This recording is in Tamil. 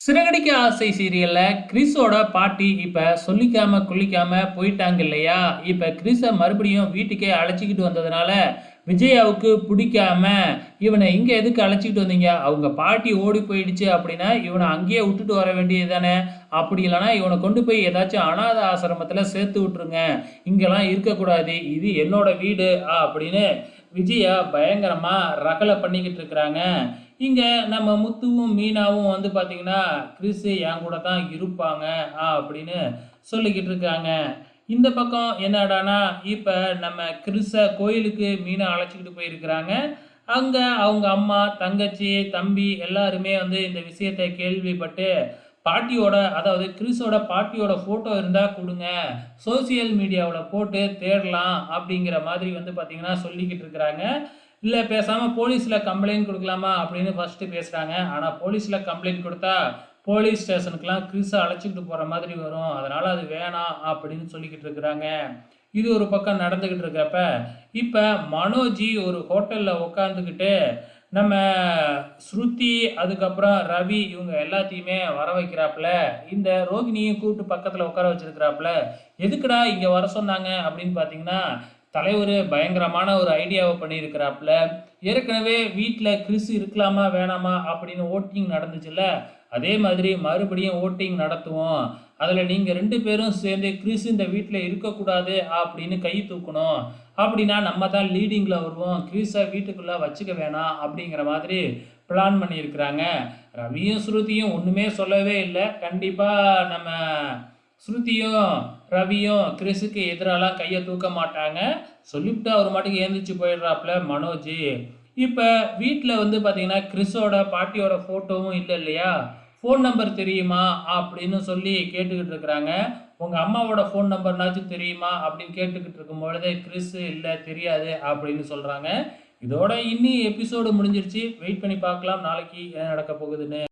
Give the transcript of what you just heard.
சிறகடிக்க ஆசை சீரியலில் கிறிஸோட பாட்டி இப்போ சொல்லிக்காம கொல்லிக்காம போயிட்டாங்க இல்லையா? இப்போ கிறிஸை மறுபடியும் வீட்டுக்கே அழைச்சிக்கிட்டு வந்ததுனால விஜயாவுக்கு பிடிக்காம இவனை இங்கே எதுக்கு அழைச்சிக்கிட்டு வந்தீங்க? அவங்க பாட்டி ஓடி போயிடுச்சு அப்படின்னா இவனை அங்கேயே விட்டுட்டு வர வேண்டியது தானே அப்படி இல்லைன்னா இவனை கொண்டு போய் ஏதாச்சும் அனாத ஆசிரமத்தில் சேர்த்து விட்டுருங்க. இங்கெல்லாம் இருக்கக்கூடாது. இது என்னோட வீடு ஆ, அப்படின்னு விஜயா பயங்கரமாக ரகலை பண்ணிக்கிட்டு இருக்கிறாங்க. இங்கே நம்ம முத்துவும் மீனாவும் வந்து பார்த்திங்கன்னா கிறிஸு என் கூட தான் இருப்பாங்க அப்படின்னு சொல்லிக்கிட்டு இருக்காங்க. இந்த பக்கம் என்னடானா இப்போ நம்ம கிறிஸை கோயிலுக்கு மீனை அழைச்சிக்கிட்டு போயிருக்கிறாங்க. அங்கே அவங்க அம்மா தங்கச்சி தம்பி எல்லாருமே வந்து இந்த விஷயத்தை கேள்விப்பட்டு பாட்டியோட அதாவது கிறிஸோட பாட்டியோட ஃபோட்டோ இருந்தால் கொடுங்க சோசியல் மீடியாவில் போட்டு தேடலாம் அப்படிங்கிற மாதிரி வந்து பார்த்திங்கன்னா சொல்லிக்கிட்டு இருக்கிறாங்க. இல்லை பேசாமல் போலீஸில் கம்ப்ளைண்ட் கொடுக்கலாமா அப்படின்னு ஃபஸ்ட்டு பேசுகிறாங்க ஆனால் போலீஸில் கம்ப்ளைண்ட் கொடுத்தா போலீஸ் ஸ்டேஷனுக்கெலாம் கிறிஸை அழைச்சிக்கிட்டு போகிற மாதிரி வரும். அதனால் அது வேணாம் அப்படின்னு சொல்லிக்கிட்டு இருக்கிறாங்க. இது ஒரு பக்கம் நடந்துக்கிட்டு இருக்கப்ப இப்போ மனோஜி ஒரு ஹோட்டலில் உட்காந்துக்கிட்டு நம்ம ஸ்ருதி அதுக்கப்புறம் ரவி இவங்க எல்லாத்தையுமே வர வைக்கிறாப்புல. இந்த ரோகிணியும் கூப்பிட்டு பக்கத்தில் உட்கார வச்சிருக்கிறாப்புல. எதுக்குடா இங்கே வர சொன்னாங்க அப்படின்னு பார்த்தீங்கன்னா தலைவர் பயங்கரமான ஒரு ஐடியாவை பண்ணியிருக்கிறாப்புல. ஏற்கனவே வீட்டில் கிறிஸ் இருக்கலாமா வேணாமா அப்படின்னு ஓட்டிங் நடந்துச்சுல்ல? அதே மாதிரி மறுபடியும் ஓட்டிங் நடத்துவோம். அதில் நீங்கள் ரெண்டு பேரும் சேர்ந்து கிறிஸ் இந்த வீட்டில் இருக்கக்கூடாது அப்படின்னு கை தூக்கணும். அப்படின்னா நம்ம தான் லீடிங்கில் வருவோம். கிறிஸை வீட்டுக்குள்ளே வச்சுக்க வேணாம் அப்படிங்கிற மாதிரி பிளான் பண்ணியிருக்கிறாங்க. ரவியும் ஸ்ருதியும் ஒன்றுமே சொல்லவே இல்லை. கண்டிப்பாக நம்ம ஸ்ருதியும் ரவியும் கிறிஸுக்கு எதிராலாம் கையை தூக்க மாட்டாங்க. சொல்லிவிட்டு அவர் மாட்டுக்கு ஏந்திரிச்சு போயிடுறாப்புல மனோஜ். இப்போ வீட்டில் வந்து பார்த்தீங்கன்னா கிறிஸோட பாட்டியோட ஃபோட்டோவும் இல்லை இல்லையா? ஃபோன் நம்பர் தெரியுமா? அப்படின்னு சொல்லி கேட்டுக்கிட்டு இருக்கிறாங்க. உங்கள் அம்மாவோட ஃபோன் நம்பர்னாச்சும் தெரியுமா? அப்படின்னு கேட்டுக்கிட்டு இருக்கும் பொழுது கிறிஸ் இல்லை தெரியாது அப்படின்னு சொல்கிறாங்க இதோட இன்னி எபிசோடு முடிஞ்சிருச்சு. வெயிட் பண்ணி பார்க்கலாம். நாளைக்கு என்ன நடக்க போகுதுன்னு.